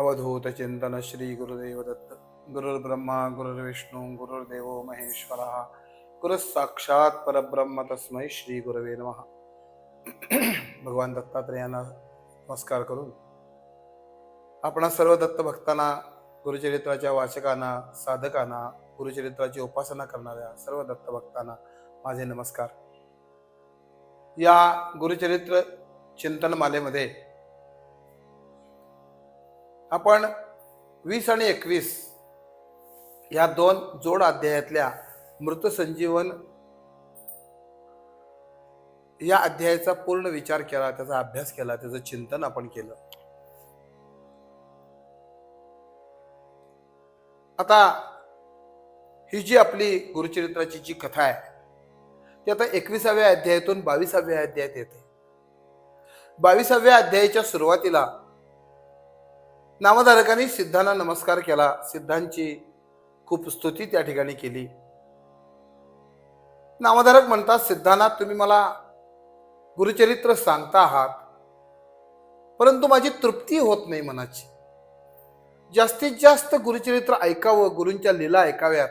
अवधूत चिंतन श्री गुरुदेव दत्त गुरुर्ब्रह्मा गुरुर्विष्णू गुरुर्देव महेश्वर। गुरुसाक्षात परब्रह्म तस्मै श्री गुरवे नम। भगवान दत्तात्रेयांना नमस्कार करून आपणा सर्व दत्त भक्तांना गुरुचरित्राच्या वाचकांना साधकांना गुरुचरित्राची उपासना करणाऱ्या सर्व दत्त भक्तांना माझे नमस्कार. या गुरुचरित्र चिंतन मालेमध्ये आपण वीस आणि एकवीस या दोन जोड अध्यायातल्या मृत संजीवन या अध्यायाचा पूर्ण विचार केला त्याचा अभ्यास केला त्याचं चिंतन आपण केलं. आता ही जी आपली गुरुचरित्राची जी कथा आहे ती आता एकविसाव्या अध्यायातून बावीसाव्या अध्यायात येते. बावीसाव्या अध्यायाच्या सुरुवातीला नामधारकांनी सिद्धांना नमस्कार केला. सिद्धांची खूप स्तुती त्या ठिकाणी केली. नामधारक म्हणतात सिद्धांना तुम्ही मला गुरुचरित्र सांगता आहात परंतु माझी तृप्ती होत नाही मनाची. जास्तीत जास्त गुरुचरित्र ऐकावं गुरूंच्या लीला ऐकाव्यात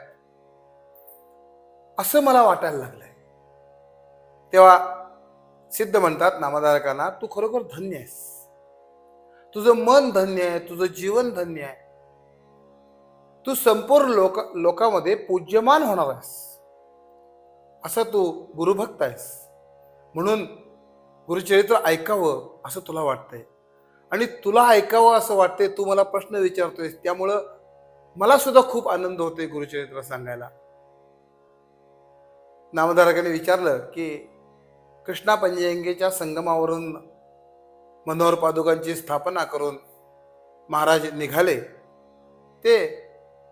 असं मला वाटायला लागलंय. तेव्हा सिद्ध म्हणतात नामधारकांना तू खरोखर धन्य आहेस. तुझं मन धन्य आहे तुझं जीवन धन्य आहे. तू संपूर्ण लोक लोकांमध्ये पूज्यमान होणार आहेस. असं तू गुरुभक्त आहेस. म्हणून गुरुचरित्र ऐकावं असं तुला वाटतंय. आणि तुला ऐकावं असं वाटतंय तू मला प्रश्न विचारतोयस त्यामुळं मला सुद्धा खूप आनंद होतोय गुरुचरित्र सांगायला. नामधारकाने विचारलं की कृष्णा पंजयंगेच्या संगमावरून मनोहर पादुकांची स्थापना करून महाराज निघाले. ते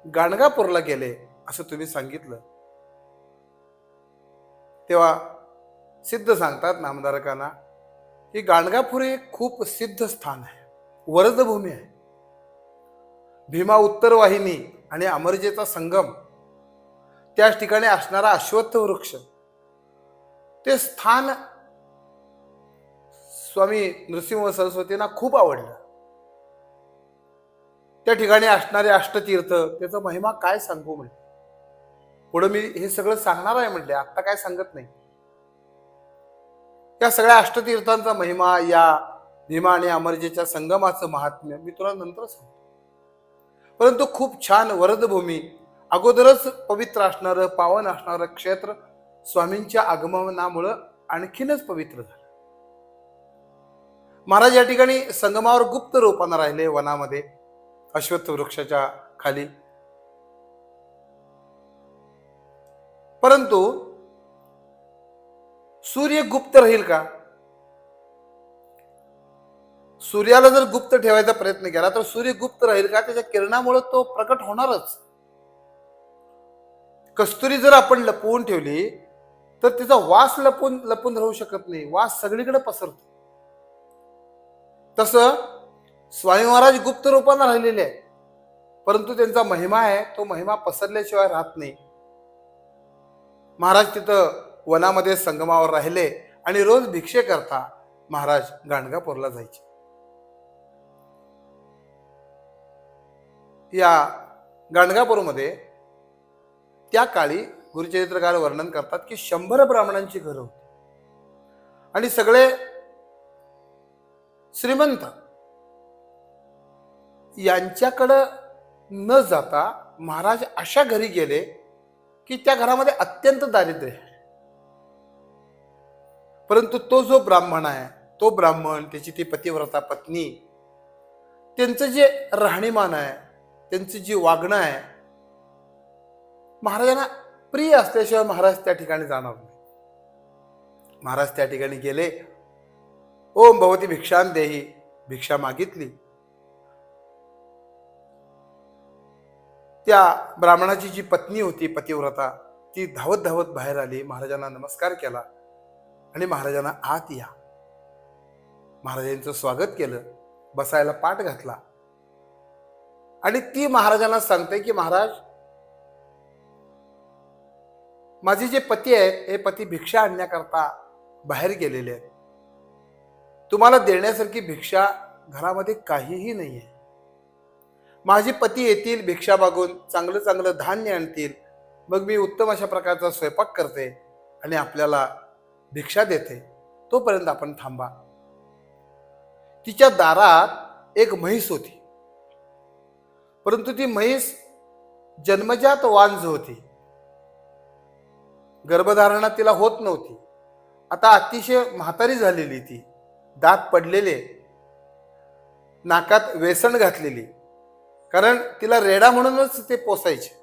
गाणगापूरला गेले असं तुम्ही सांगितलं. तेव्हा सिद्ध सांगतात नामधारकांना की गाणगापूर हे खूप सिद्ध स्थान आहे वरदभूमी आहे. भीमा उत्तर वाहिनी आणि अमरजेचा संगम त्याच ठिकाणी असणारा अश्वत्थ वृक्ष ते स्थान स्वामी नृसिंह सरस्वतींना खूप आवडलं. त्या ठिकाणी असणारे अष्टतीर्थ त्याचा महिमा काय सांगू म्हणजे पुढे मी हे सगळं सांगणार आहे म्हटले आत्ता काय सांगत नाही. या सगळ्या अष्टतीर्थांचा महिमा या भीमा आणि अमरजेच्या संगमाचं महात्म्य मी तुला नंतर सांगतो. परंतु खूप छान वरदभूमी अगोदरच पवित्र असणारं पावन असणारं क्षेत्र स्वामींच्या आगमनामुळं आणखीनच पवित्र झालं. महाराज या ठिकाणी संगमावर गुप्त रूपानं राहिले वनामध्ये अश्वत्थ वृक्षाच्या खाली. परंतु सूर्य गुप्त राहील का? सूर्याला जर गुप्त ठेवायचा प्रयत्न केला तर सूर्य गुप्त राहील का? त्याच्या किरणामुळे तो प्रकट होणारच. कस्तुरी जर आपण लपवून ठेवली तर तिचा वास लपून लपून राहू शकत नाही. वास सगळीकडे पसरतो. तसं स्वामी महाराज गुप्त रूपानं राहिलेले आहे परंतु त्यांचा महिमा आहे तो महिमा पसरल्याशिवाय राहत नाही. महाराज तिथं वनामध्ये संगमावर राहिले आणि रोज भिक्षे करता महाराज गाणगापूरला जायचे. या गाणगापूरमध्ये त्या काळी गुरुचरित्रकार वर्णन करतात की शंभर ब्राह्मणांची घरं होती. आणि सगळे श्रीमंत. यांच्याकडं न जाता महाराज अशा घरी गेले की त्या घरामध्ये अत्यंत दारिद्र्य आहे. परंतु तो जो ब्राह्मण आहे तो ब्राह्मण त्याची ती पतिव्रता पत्नी त्यांचं जे राहणीमान आहे त्यांचं जी वागणं आहे महाराजांना प्रिय असल्याशिवाय महाराज त्या ठिकाणी जाणार नाही. महाराज त्या ठिकाणी गेले ओम भवती भिक्षान देही भिक्षा मागितली. त्या ब्राह्मणाची जी पत्नी होती पतिव्रता ती धावत धावत बाहेर आली. महाराजांना नमस्कार केला आणि महाराजांना आत या. महाराजांचं स्वागत केलं बसायला पाठ घातला. आणि ती महाराजांना सांगते की महाराज माझे जे पती आहेत हे पती भिक्षा आणण्याकरता बाहेर गेलेले आहेत. तुम्हाला देण्यासारखी भिक्षा घरामध्ये काहीही नाही आहे माझे पती येतील भिक्षा मागून चांगलं चांगलं धान्य आणतील. मग मी उत्तम अशा प्रकारचा स्वयंपाक करते आणि आपल्याला भिक्षा देते. तोपर्यंत आपण थांबा. तिच्या दारात एक म्हैस होती. परंतु ती म्हैस जन्मजात वांज होती. गर्भधारणा तिला होत नव्हती. आता अतिशय म्हातारी झालेली ती. दात पडलेले नाकात वेसण घातलेली. कारण तिला रेडा म्हणूनच ते पोसायचे.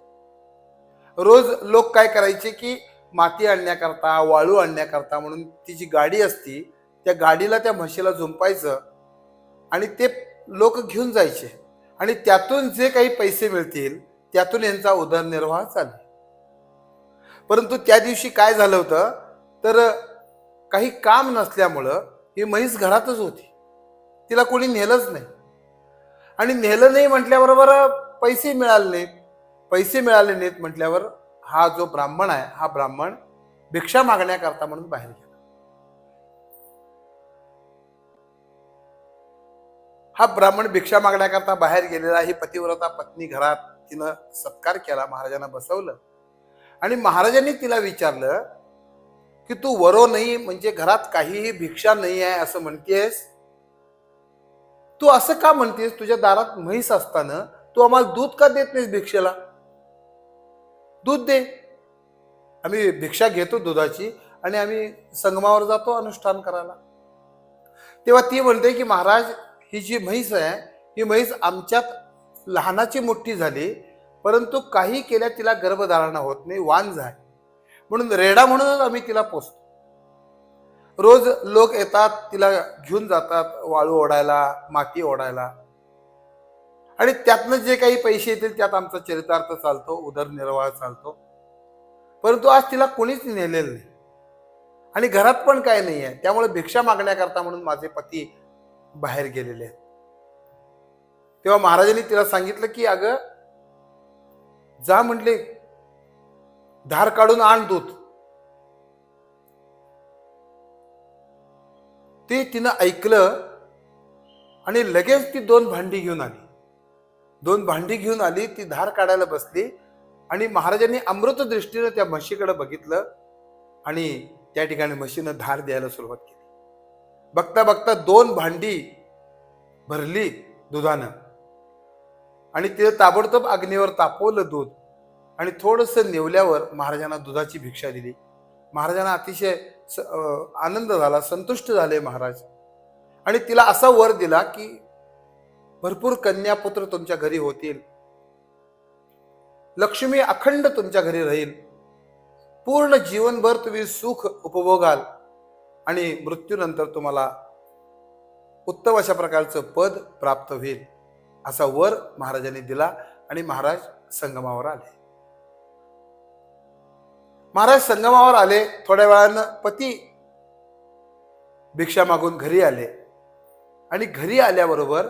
रोज लोक काय करायचे की माती आणण्याकरता वाळू आणण्याकरता म्हणून ती जी गाडी असती त्या गाडीला त्या म्हशीला झुंपायचं आणि ते लोक घेऊन जायचे. आणि त्यातून जे काही पैसे मिळतील त्यातून यांचा उदरनिर्वाह चालेल. परंतु त्या दिवशी काय झालं होतं? तर काही काम नसल्यामुळं ही म्हैस घरातच होती. तिला कोणी नेलंच नाही. आणि नेलं नाही म्हटल्याबरोबर पैसे मिळाले नाहीत. पैसे मिळाले नाहीत म्हटल्यावर हा जो ब्राह्मण आहे हा ब्राह्मण भिक्षा मागण्याकरता म्हणून बाहेर गेला. हा ब्राह्मण भिक्षा मागण्याकरता बाहेर गेलेला ही पतिव्रता पत्नी घरात तिनं सत्कार केला. महाराजांना बसवलं. आणि महाराजांनी तिला विचारलं की तू वरो नाही म्हणजे घरात काहीही भिक्षा नाही आहे असं म्हणतेस? तू असं का म्हणतेस? तुझ्या दारात म्हैस असताना तू आम्हाला दूध का देत नाहीस भिक्षेला? दूध दे. आम्ही भिक्षा घेतो दुधाची आणि आम्ही संगमावर जातो अनुष्ठान करायला. तेव्हा ती म्हणते की महाराज ही जी म्हैस आहे ही म्हैस आमच्यात लहानाची मोठी झाली परंतु काही केल्या तिला गर्भधारणा होत नाही वान झाली. म्हणून रेडा म्हणूनच आम्ही तिला पोचतो रोज लोक येतात तिला घेऊन जातात वाळू ओढायला माती ओढायला. आणि त्यातनं जे काही पैसे येतील त्यात आमचा चरितार्थ चालतो उदरनिर्वाह चालतो. परंतु आज तिला कोणीच नेलेलं नाही. आणि घरात पण काय नाही आहे. त्यामुळे भिक्षा मागण्याकरता म्हणून माझे पती बाहेर गेलेले आहेत. तेव्हा महाराजांनी तिला सांगितलं की अगं जा म्हटले धार काढून आण दूध. ते तिनं ऐकलं आणि लगेच ती दोन भांडी घेऊन आली. दोन भांडी घेऊन आली ती धार काढायला बसली आणि महाराजांनी अमृत दृष्टीनं त्या म्हशीकडे बघितलं आणि त्या ठिकाणी म्हशीनं धार द्यायला सुरुवात केली. बघता बघता दोन भांडी भरली दुधानं. आणि तिने ताबडतोब अग्नीवर तापवलं दूध. आणि थोडंसं नेवल्यावर महाराजांना दुधाची भिक्षा दिली. महाराजांना अतिशय स- आनंद झाला संतुष्ट झाले महाराज. आणि तिला असा वर दिला की भरपूर कन्यापुत्र तुमच्या घरी होतील. लक्ष्मी अखंड तुमच्या घरी राहील. पूर्ण जीवनभर तुम्ही सुख उपभोगाल आणि मृत्यूनंतर तुम्हाला उत्तम अशा प्रकारचं पद प्राप्त होईल. असा वर महाराजांनी दिला आणि महाराज संगमावर आले. महाराज संगमावर आले थोड्या वेळानं पती भिक्षा मागून घरी आले. आणि घरी आल्याबरोबर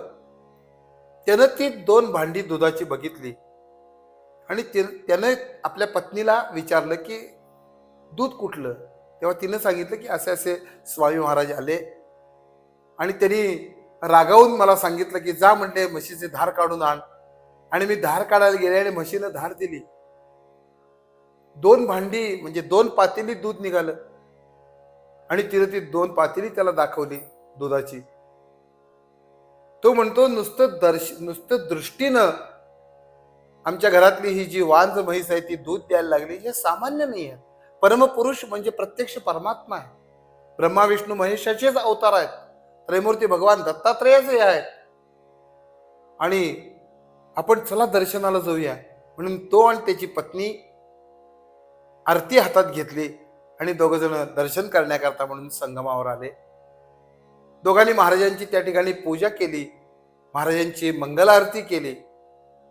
त्यानं ती दोन भांडी दुधाची बघितली. आणि ते- त्यानं आपल्या पत्नीला विचारलं की दूध कुठलं? तेव्हा तिनं सांगितलं की असे असे स्वामी महाराज आले. आणि त्यांनी रागावून मला सांगितलं की जा म्हणले म्हशीचे धार काढून आण. आणि मी धार काढायला गेले आणि म्हशीनं धार दिली. दोन भांडी म्हणजे दोन पातेली दूध निघालं. आणि तिने ती दोन पातेली त्याला दाखवली दुधाची. तो म्हणतो नुसतं दर्श नुसतं दृष्टीनं आमच्या घरातली ही जी वांज म्हैस आहे ती दूध द्यायला लागली हे सामान्य नाही आहे. परमपुरुष म्हणजे प्रत्यक्ष परमात्मा आहे. ब्रह्मा विष्णू महेशाचेच अवतार आहेत. त्रैमूर्ती भगवान दत्तात्रेयाचे आहेत. आणि आपण चला दर्शनाला जाऊया. म्हणून तो आणि त्याची पत्नी आरती हातात घेतली आणि दोघंजण दर्शन करण्याकरता म्हणून संगमावर आले. दोघांनी महाराजांची त्या ठिकाणी पूजा केली. महाराजांची मंगल आरती केली.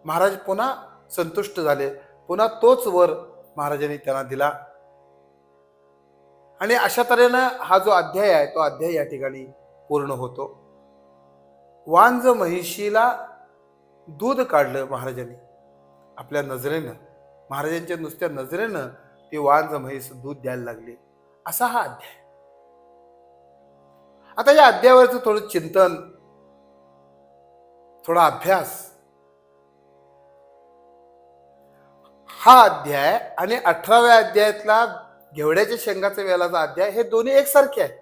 महाराज पुन्हा संतुष्ट झाले. पुन्हा तोच वर महाराजांनी त्यांना दिला. आणि अशा तऱ्हेनं हा जो अध्याय आहे तो अध्याय या ठिकाणी पूर्ण होतो. वांज महिशीला दूध काढलं महाराजांनी. आपल्या नजरेनं महाराजांच्या नुसत्या नजरेनं ती वांज म्हैस दूध द्यायला लागली. असा हा अध्याय. आता या अध्यायावरचं थोडं चिंतन थोडा अभ्यास. हा अध्याय आणि अठराव्या अध्यायातला घेवड्याच्या शेंगाचा वेलाचा अध्याय हे दोन्ही एकसारखे आहेत.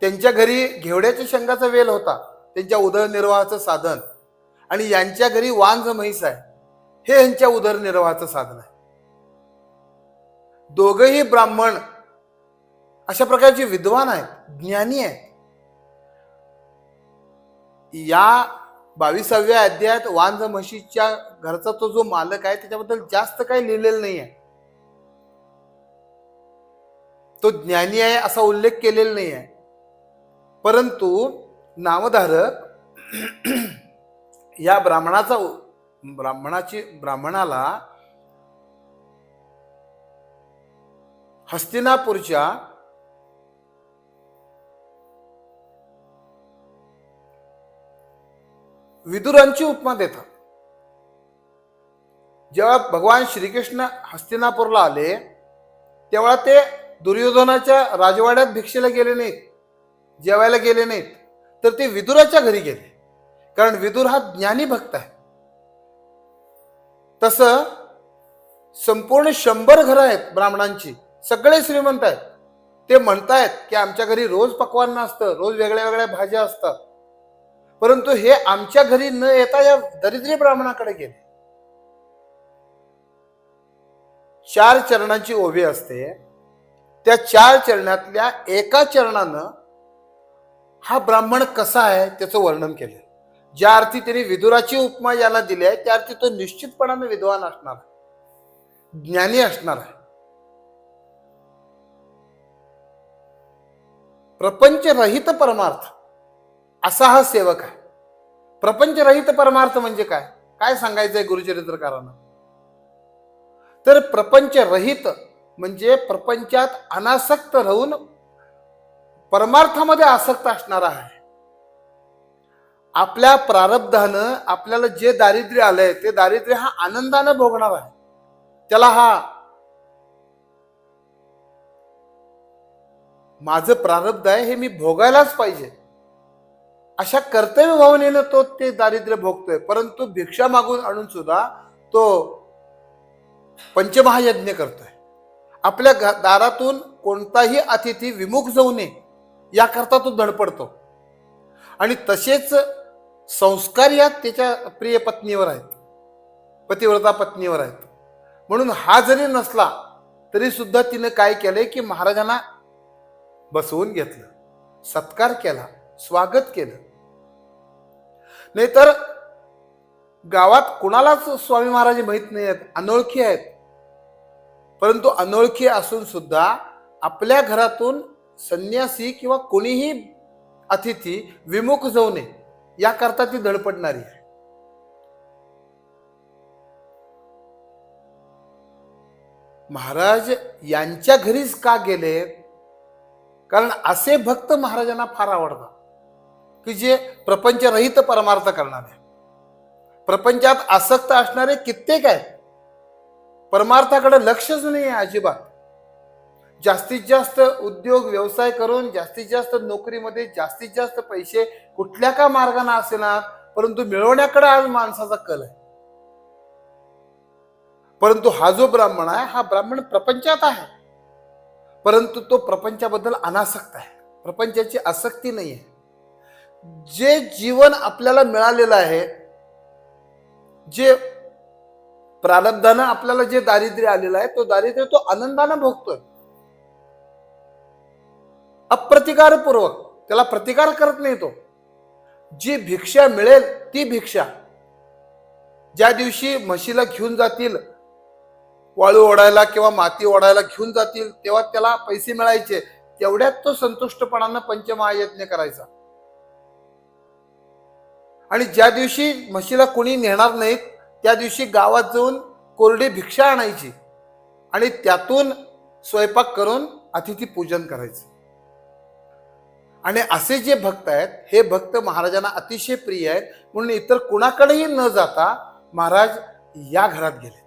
त्यांच्या घरी घेवड्याच्या शेंगाचा वेल होता. त्यांच्या उदरनिर्वाहाचं साधन. आणि यांच्या घरी वांज म्हैस आहे. हे यांच्या उदरनिर्वाहाचं साधन आहे. दोघही ब्राह्मण अशा प्रकारचे विद्वान आहेत ज्ञानी आहेत. या बावीसाव्या अध्यायात वांझ म्हशीच्या घरचा तो जो मालक आहे त्याच्याबद्दल जास्त काही लिहिलेलं नाही आहे तो ज्ञानी आहे असा उल्लेख केलेला नाही आहे परंतु नामधारक या ब्राह्मणाचा ब्राह्मणाची ब्राह्मणाला हस्तिनापूरच्या विदुरांची उपमा देतात. जेव्हा भगवान श्रीकृष्ण हस्तिनापूरला आले तेव्हा ते दुर्योधनाच्या राजवाड्यात भिक्षेला गेले नाहीत जेवायला गेले नाहीत. तर ते विदुराच्या घरी गेले. कारण विदुर हा ज्ञानी भक्त आहे. तसं संपूर्ण शंभर घरं आहेत ब्राह्मणांची. सगळे श्रीमंत आहेत. ते म्हणतायत की आमच्या घरी रोज पकवान असतं रोज वेगळ्या वेगळ्या भाज्या असतात. परंतु हे आमच्या घरी न येता या दरिद्री ब्राह्मणाकडे गेले. चार चरणांची ओवी असते. त्या चार चरणातल्या एका चरणानं हा ब्राह्मण कसा आहे त्याचं वर्णन केलं ज्या अर्थी त्यांनी विदुराची उपमा याला दिली आहे त्या अर्थी तो निश्चितपणाने विद्वान असणार आहे. ज्ञानी असणार आहे. प्रपंच रहित परमार्थ असा हा सेवक आहे. प्रपंच रहित परमार्थ म्हणजे काय? काय सांगायचंय गुरुचरित्रकारांना? तर प्रपंच रहित म्हणजे प्रपंचात अनासक्त राहून परमार्थामध्ये आसक्त असणारा आहे. आपल्या प्रारब्धानं आपल्याला जे दारिद्र्य आलंय ते दारिद्र्य हा आनंदानं भोगणार आहे. त्याला हा माझं प्रारब्ध आहे हे मी भोगायलाच पाहिजे. अशा कर्तव्य भावनेनं तो ते दारिद्र्य भोगतोय. परंतु भिक्षा मागून आणून सुद्धा तो पंचमहायज्ञ करतोय. आपल्या घ- दारातून कोणताही अतिथी विमुख जाऊ नये याकरता तो धडपडतो. आणि तसेच संस्कार या त्याच्या प्रिय पत्नीवर आहेत पतिव्रता पत्नीवर आहेत. म्हणून हा जरी नसला तरी सुद्धा तिनं काय केलंय की महाराजांना बसवून घेतलं सत्कार केला स्वागत केलं. नाहीतर गावात कुणालाच स्वामी महाराज माहीत नाही आहेत अनोळखी आहेत. परंतु अनोळखी असून सुद्धा आपल्या घरातून संन्यासी किंवा कोणीही अतिथी विमुख जाऊ नये. याकरता ती धडपडणारी. आहे महाराज यांच्या घरीच का गेले? कारण असे भक्त महाराजांना फार आवडतात की जे प्रपंच रहित परमार्थ करणारे. प्रपंचात आसक्त असणारे कित्येक आहेत. परमार्थाकडे लक्षच नाही आहे अजिबात. जास्तीत जास्त उद्योग व्यवसाय करून जास्तीत जास्त नोकरीमध्ये जास्तीत जास्त पैसे कुठल्या का मार्गाने असेना परंतु मिळवण्याकडे आज माणसाचा कल आहे. परंतु हा जो ब्राह्मण आहे हा ब्राह्मण प्रपंचात आहे. परंतु तो प्रपंचाबद्दल अनासक्त आहे. प्रपंचाची आसक्ती नाही आहे जे जीवन आपल्याला मिळालेलं आहे जे प्रारब्धानं आपल्याला जे दारिद्र्य आलेलं आहे तो दारिद्र्य तो आनंदानं भोगतोय. अप्रतिकारपूर्वक त्याला प्रतिकार करत नाही तो. जी भिक्षा मिळेल ती भिक्षा. ज्या दिवशी म्हशीला घेऊन जातील वाळू ओढायला किंवा माती ओढायला घेऊन जातील तेव्हा त्याला पैसे मिळायचे. तेवढ्यात तो संतुष्टपणानं पंचमहायज्ञ करायचा. आणि ज्या दिवशी म्हशीला कोणी नेणार नाहीत त्या दिवशी गावात जाऊन कोरडी भिक्षा आणायची. आणि त्यातून स्वयंपाक करून अतिथी पूजन करायचं. आणि असे जे भक्त आहेत हे भक्त महाराजांना अतिशय प्रिय आहेत. म्हणून इतर कुणाकडेही न जाता महाराज या घरात गेले.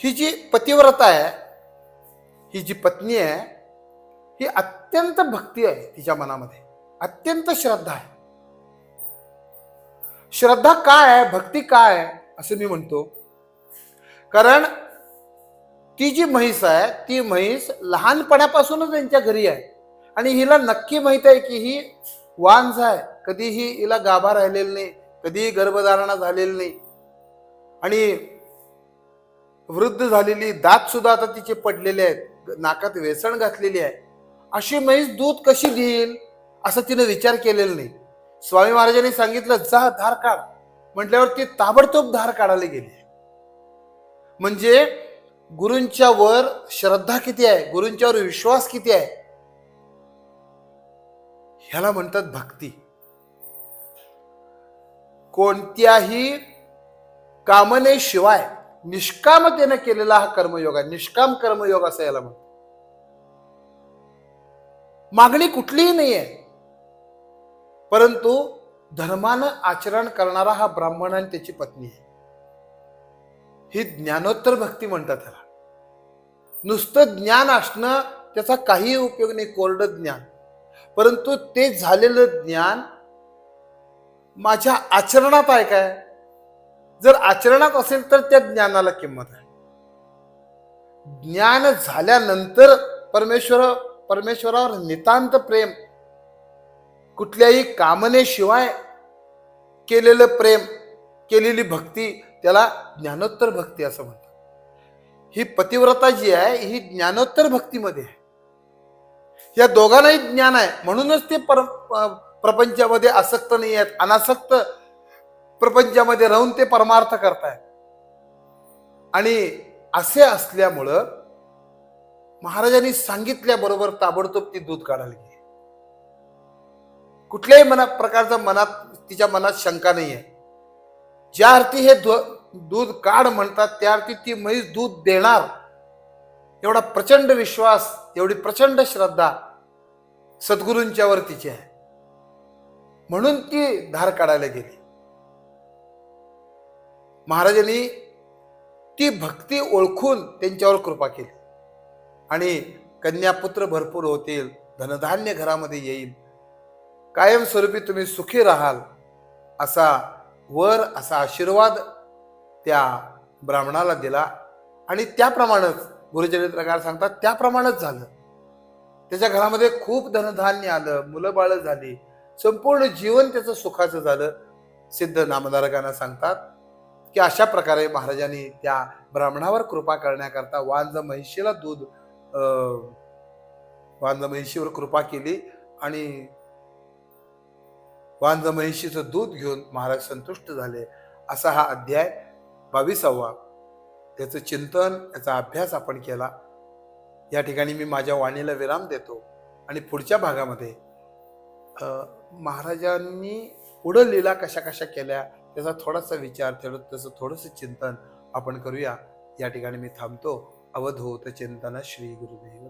ही जी पतिव्रता आहे ही जी पत्नी आहे ही अत्यंत भक्ती आहे तिच्या मनामध्ये. अत्यंत श्रद्धा आहे. श्रद्धा काय आहे भक्ती काय आहे असं मी म्हणतो. कारण ती जी म्हैस आहे ती म्हैस लहानपणापासूनच त्यांच्या घरी आहे. आणि हिला नक्की माहीत आहे की ही वांझ आहे. कधीही हिला गाभा राहिलेली नाही कधीही गर्भधारणा झालेली नाही. आणि वृद्ध झालेली दात सुद्धा आता तिचे पडलेले आहेत. नाकात वेसण घातलेली आहे. अशी म्हैस दूध कशी देईल असं तिने विचार केलेला नाही. स्वामी महाराजांनी सांगितलं जा धार काढ. म्हटल्यावर ती ताबडतोब धार काढायला गेली. म्हणजे गुरूंच्या वर श्रद्धा किती आहे? गुरूंच्या वर विश्वास किती आहे? ह्याला म्हणतात भक्ती. कोणत्याही कामनेशिवाय निष्कामतेने केलेला हा कर्मयोग आहे. निष्काम कर्मयोग असं याला म्हणतो मागणी कुठलीही नाही आहे परंतु धर्मानं आचरण करणारा हा ब्राह्मण आणि त्याची पत्नी आहे. ही ज्ञानोत्तर भक्ती म्हणतात त्याला नुसतं ज्ञान असणं त्याचा काही उपयोग नाही कोरडं ज्ञान. परंतु ते झालेलं ज्ञान माझ्या आचरणात आहे काय? जर आचरणात असेल तर त्या ज्ञानाला किंमत आहे. ज्ञान झाल्यानंतर परमेश्वर परमेश्वरावर नितांत प्रेम कुठल्याही कामनेशिवाय केलेलं प्रेम केलेली भक्ती त्याला ज्ञानोत्तर भक्ती असं म्हणतात. ही पतिव्रता जी आहे ही ज्ञानोत्तर भक्तीमध्ये आहे. या दोघांनाही ज्ञान आहे. म्हणूनच ते पर प्रपंचामध्ये आसक्त नाही आहेत. अनासक्त प्रपंचामध्ये राहून ते परमार्थ करतायत. आणि असे असल्यामुळं महाराजांनी सांगितल्याबरोबर ताबडतोब ती दूध काढायला गेली. कुठल्याही मना प्रकारचा मनात तिच्या मनात शंका नाही आहे ज्या अर्थी हे दूध काढ म्हणतात त्या अर्थी ती म्हैस दूध देणार. एवढा प्रचंड विश्वास एवढी प्रचंड श्रद्धा सद्गुरूंच्या वरतीची आहे. म्हणून ती धार काढायला गेली. महाराजांनी ती भक्ती ओळखून त्यांच्यावर कृपा केली. आणि कन्यापुत्र भरपूर होतील धनधान्य घरामध्ये येईल. कायमस्वरूपी तुम्ही सुखी राहाल असा वर असा आशीर्वाद त्या ब्राह्मणाला दिला. आणि त्याप्रमाणेच गुरुचरित्रकार सांगतात त्याप्रमाणेच झालं. त्याच्या घरामध्ये खूप धनधान्य आलं मुलं बाळ झाली. संपूर्ण जीवन त्याचं सुखाचं झालं. सिद्ध नामधारकांना सांगतात की अशा प्रकारे महाराजांनी त्या ब्राह्मणावर कृपा करण्याकरता वांज महिषीला दूध वांज महिषीवर कृपा केली आणि वांज महिषीचं दूध घेऊन महाराज संतुष्ट झाले. असा हा अध्याय बावीसावा. त्याचं चिंतन याचा अभ्यास आपण केला. या ठिकाणी मी माझ्या वाणीला विराम देतो. आणि पुढच्या भागामध्ये महाराजांनी पुढं लीला कशा कशा केल्या त्याचा थोडासा विचार थोडं त्याचं थोडंसं चिंतन आपण करूया. या ठिकाणी मी थांबतो. अवधूत चिंतन श्री गुरुदेव.